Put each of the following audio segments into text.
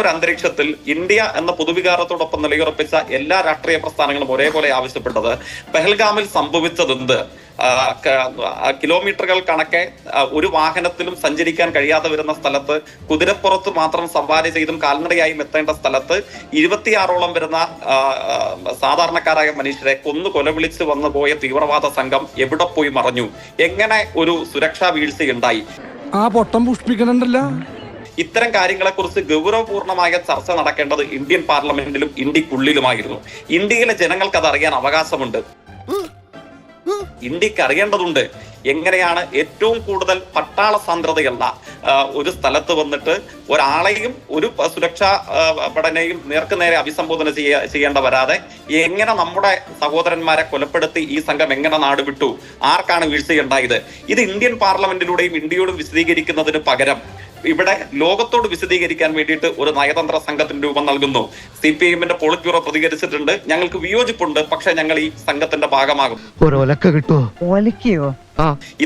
ഒരു അന്തരീക്ഷത്തിൽ ഇന്ത്യ എന്ന പൊതുവികാരത്തോടൊപ്പം നിലയുറപ്പിച്ച എല്ലാ രാഷ്ട്രീയ പ്രസ്ഥാനങ്ങളും ഒരേപോലെ ആവശ്യപ്പെട്ടത് പെഹൽഗാമിൽ സംഭവിച്ചതെന്ത്? കിലോമീറ്ററുകൾ കണക്കെ ഒരു വാഹനത്തിലും സഞ്ചരിക്കാൻ കഴിയാതെ വരുന്ന സ്ഥലത്ത് കുതിരപ്പുറത്ത് മാത്രം സവാരി ചെയ്തും കാൽനടയായും എത്തേണ്ട സ്ഥലത്ത് ഇരുപത്തിയാറോളം വരുന്ന സാധാരണക്കാരായ മനുഷ്യരെ കൊന്നു കൊലവിളിച്ച് വന്നു പോയ തീവ്രവാദ സംഘം എവിടെ പോയി മറഞ്ഞു? എങ്ങനെ ഒരു സുരക്ഷാ വീഴ്ചയുണ്ടായി? ആ പൊട്ടം പുഷ്പിക്കണുണ്ടല്ലോ ഇത്തരം കാര്യങ്ങളെക്കുറിച്ച് ഗൗരവപൂർണമായ ചർച്ച നടക്കേണ്ടത് ഇന്ത്യൻ പാർലമെന്റിലും ഇന്ത്യക്കുള്ളിലുമായിരുന്നു. ഇന്ത്യയിലെ ജനങ്ങൾക്ക് അത് അറിയാൻ അവകാശമുണ്ട്. ഇന്ത്യയ്ക്ക് അറിയേണ്ടതുണ്ട് എങ്ങനെയാണ് ഏറ്റവും കൂടുതൽ പട്ടാള സാന്ദ്രതയുള്ള ഒരു സ്ഥലത്ത് വന്നിട്ട് ഒരാളെയും ഒരു സുരക്ഷാ പടനെയും നേർക്ക് നേരെ അഭിസംബോധന ചെയ്യ ചെയ്യേണ്ട വരാതെ എങ്ങനെ നമ്മുടെ സഹോദരന്മാരെ കൊലപ്പെടുത്തി ഈ സംഘം എങ്ങനെ നാട് വിട്ടു? ആർക്കാണ് വീഴ്ചയുണ്ടായത്? ഇത് ഇന്ത്യൻ പാർലമെന്റിലൂടെയും ഇന്ത്യയോടും വിശദീകരിക്കുന്നതിന് പകരം ഇവിടെ ലോകത്തോട് വിശദീകരിക്കാൻ വേണ്ടിയിട്ട് ഒരു നയതന്ത്ര സംഘത്തിന് രൂപം നൽകുന്നു. സി പി എമ്മിന്റെ പോളിറ്റ് ബ്യൂറോ പ്രതികരിച്ചിട്ടുണ്ട്. ഞങ്ങൾക്ക് വിയോജിപ്പുണ്ട്. പക്ഷെ ഞങ്ങൾ ഈ സംഘത്തിന്റെ ഭാഗമാകും. ഒരൊലക്ക കിട്ടുമോ ഒലിക്കയോ?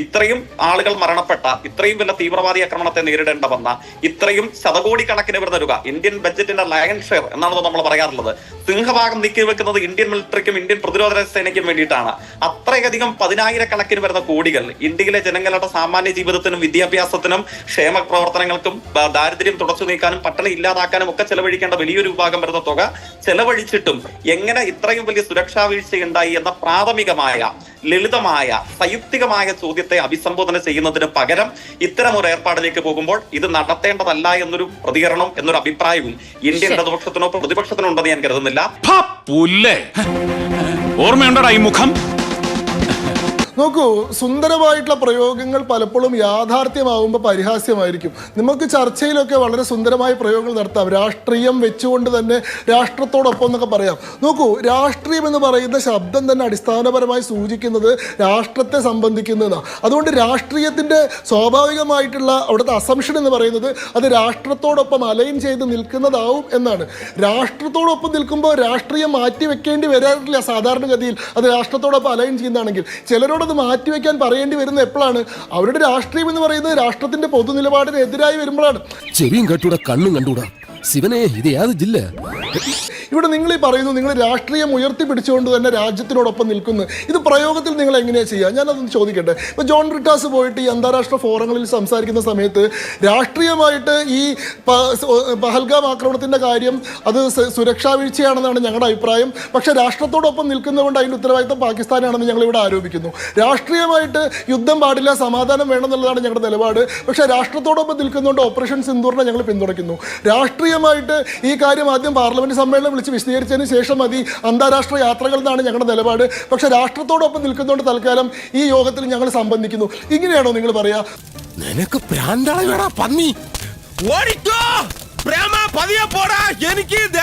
ഇത്രയും ആളുകൾ മരണപ്പെട്ട ഇത്രയും വലിയ തീവ്രവാദി ആക്രമണത്തെ നേരിടേണ്ട വന്ന ഇത്രയും ശതകോടിക്കണക്കിന് വരുന്ന തരുക ഇന്ത്യൻ ബജറ്റിന്റെ ലയൻ ഷെയർ എന്നാണ് നമ്മൾ പറയാറുള്ളത്. സിംഹഭാഗം നീക്കി വെക്കുന്നത് ഇന്ത്യൻ മിലിറ്ററിക്കും ഇന്ത്യൻ പ്രതിരോധ സേനയ്ക്കും വേണ്ടിയിട്ടാണ്. അത്രയധികം പതിനായിരക്കണക്കിന് വരുന്ന കോടികൾ ഇന്ത്യയിലെ ജനങ്ങളുടെ സാമാന്യ ജീവിതത്തിനും വിദ്യാഭ്യാസത്തിനും ക്ഷേമ പ്രവർത്തനങ്ങൾക്കും ദാരിദ്ര്യം തുടച്ചു നീക്കാനും പട്ടണി ഇല്ലാതാക്കാനും ഒക്കെ ചെലവഴിക്കേണ്ട വലിയൊരു വിഭാഗം വരുന്ന തുക ചെലവഴിച്ചിട്ടും എങ്ങനെ ഇത്രയും വലിയ സുരക്ഷാ വീഴ്ചയുണ്ടായി എന്ന പ്രാഥമികമായ ലളിതമായ സയുക്തികമായ ചോദ്യത്തെ അഭിസംബോധന ചെയ്യുന്നതിന് പകരം ഇത്തരം ഒരു ഏർപ്പാടിലേക്ക് പോകുമ്പോൾ ഇത് നടത്തേണ്ടതല്ല എന്നൊരു പ്രതികരണം എന്നൊരു അഭിപ്രായവും ഇന്ത്യൻ ഇടതുപക്ഷത്തിനോ പ്രതിപക്ഷത്തിനോ ഉണ്ടെന്ന് ഞാൻ കരുതുന്നില്ല. പുല്ലേ ഈ മുഖം? നോക്കൂ സുന്ദരമായിട്ടുള്ള പ്രയോഗങ്ങൾ പലപ്പോഴും യാഥാർത്ഥ്യമാവുമ്പോൾ പരിഹാസ്യമായിരിക്കും. നമുക്ക് ചർച്ചയിലൊക്കെ വളരെ സുന്ദരമായ പ്രയോഗങ്ങൾ നടത്താം. രാഷ്ട്രീയം വെച്ചുകൊണ്ട് തന്നെ രാഷ്ട്രത്തോടൊപ്പം എന്നൊക്കെ പറയാം. നോക്കൂ രാഷ്ട്രീയം എന്ന് പറയുന്ന ശബ്ദം തന്നെ അടിസ്ഥാനപരമായി സൂചിക്കുന്നത് രാഷ്ട്രത്തെ സംബന്ധിക്കുന്നതാണ്. അതുകൊണ്ട് രാഷ്ട്രീയത്തിന്റെ സ്വാഭാവികമായിട്ടുള്ള അവിടുത്തെ അസംഷൻ എന്ന് പറയുന്നത് അത് രാഷ്ട്രത്തോടൊപ്പം അലൈൻ ചെയ്ത് നിൽക്കുന്നതാവും എന്നാണ്. രാഷ്ട്രത്തോടൊപ്പം നിൽക്കുമ്പോൾ രാഷ്ട്രീയം മാറ്റി വെക്കേണ്ടി വരാറില്ല സാധാരണഗതിയിൽ. അത് രാഷ്ട്രത്തോടൊപ്പം അലൈൻ ചെയ്യുന്നതാണെങ്കിൽ ചിലരോടത് മാറ്റി വെക്കാൻ പറയേണ്ടി വരുന്നത് എപ്പോഴാണ്? അവരുടെ രാഷ്ട്രീയം എന്ന് പറയുന്നത് രാഷ്ട്രത്തിന്റെ പൊതുനിലപാടിന് എതിരായി വരുമ്പോഴാണ്. ചെവിയും കണ്ടൂടാ കണ്ണും കണ്ടൂടാ. ശിവനെ ഇത് ഏത് ജില്ല? ഇവിടെ നിങ്ങൾ ഈ പറയുന്നു നിങ്ങൾ രാഷ്ട്രീയം ഉയർത്തിപ്പിടിച്ചുകൊണ്ട് തന്നെ രാജ്യത്തിനോടൊപ്പം നിൽക്കുന്നു. ഇത് പ്രയോഗത്തിൽ നിങ്ങൾ എങ്ങനെയാണ് ചെയ്യുക? ഞാനതൊന്ന് ചോദിക്കട്ടെ. ഇപ്പോൾ ജോൺ റിട്ടാസ് പോയിട്ട് ഈ അന്താരാഷ്ട്ര ഫോറങ്ങളിൽ സംസാരിക്കുന്ന സമയത്ത് രാഷ്ട്രീയമായിട്ട് ഈ പഹൽഗാം ആക്രമണത്തിന്റെ കാര്യം അത് സുരക്ഷാ വീഴ്ചയാണെന്നാണ് ഞങ്ങളുടെ അഭിപ്രായം. പക്ഷേ രാഷ്ട്രത്തോടൊപ്പം നിൽക്കുന്നതുകൊണ്ട് അതിന്റെ ഉത്തരവാദിത്തം പാകിസ്ഥാനാണെന്ന് ഞങ്ങളിവിടെ ആരോപിക്കുന്നു. രാഷ്ട്രീയമായിട്ട് യുദ്ധം പാടില്ല സമാധാനം വേണമെന്നുള്ളതാണ് ഞങ്ങളുടെ നിലപാട്. പക്ഷേ രാഷ്ട്രത്തോടൊപ്പം നിൽക്കുന്നതുകൊണ്ട് ഓപ്പറേഷൻ സിന്ദൂറിനെ ഞങ്ങൾ പിന്തുണയ്ക്കുന്നു. രാഷ്ട്രീയമായിട്ട് ഈ കാര്യം ആദ്യം പാർലമെന്റ് സമ്മേളനം വിളിച്ച് വിശദീകരിച്ചതിന് ശേഷം മതി. അന്താരാഷ്ട്ര യാത്രകൾ എന്നാണ് ഞങ്ങളുടെ നിലപാട്. പക്ഷേ രാഷ്ട്രത്തോടൊപ്പം നിൽക്കുന്നതുകൊണ്ട് തൽക്കാലം ഈ യോഗത്തിൽ ഞങ്ങൾ സംബന്ധിക്കുന്നു. ഇങ്ങനെയാണോ നിങ്ങൾ പറയാ? നിനക്ക് പ്രാന്താളി പന്നി. ഓടിക്കോ. പ്രേമ പതിയെ പോടാ. എനിക്ക്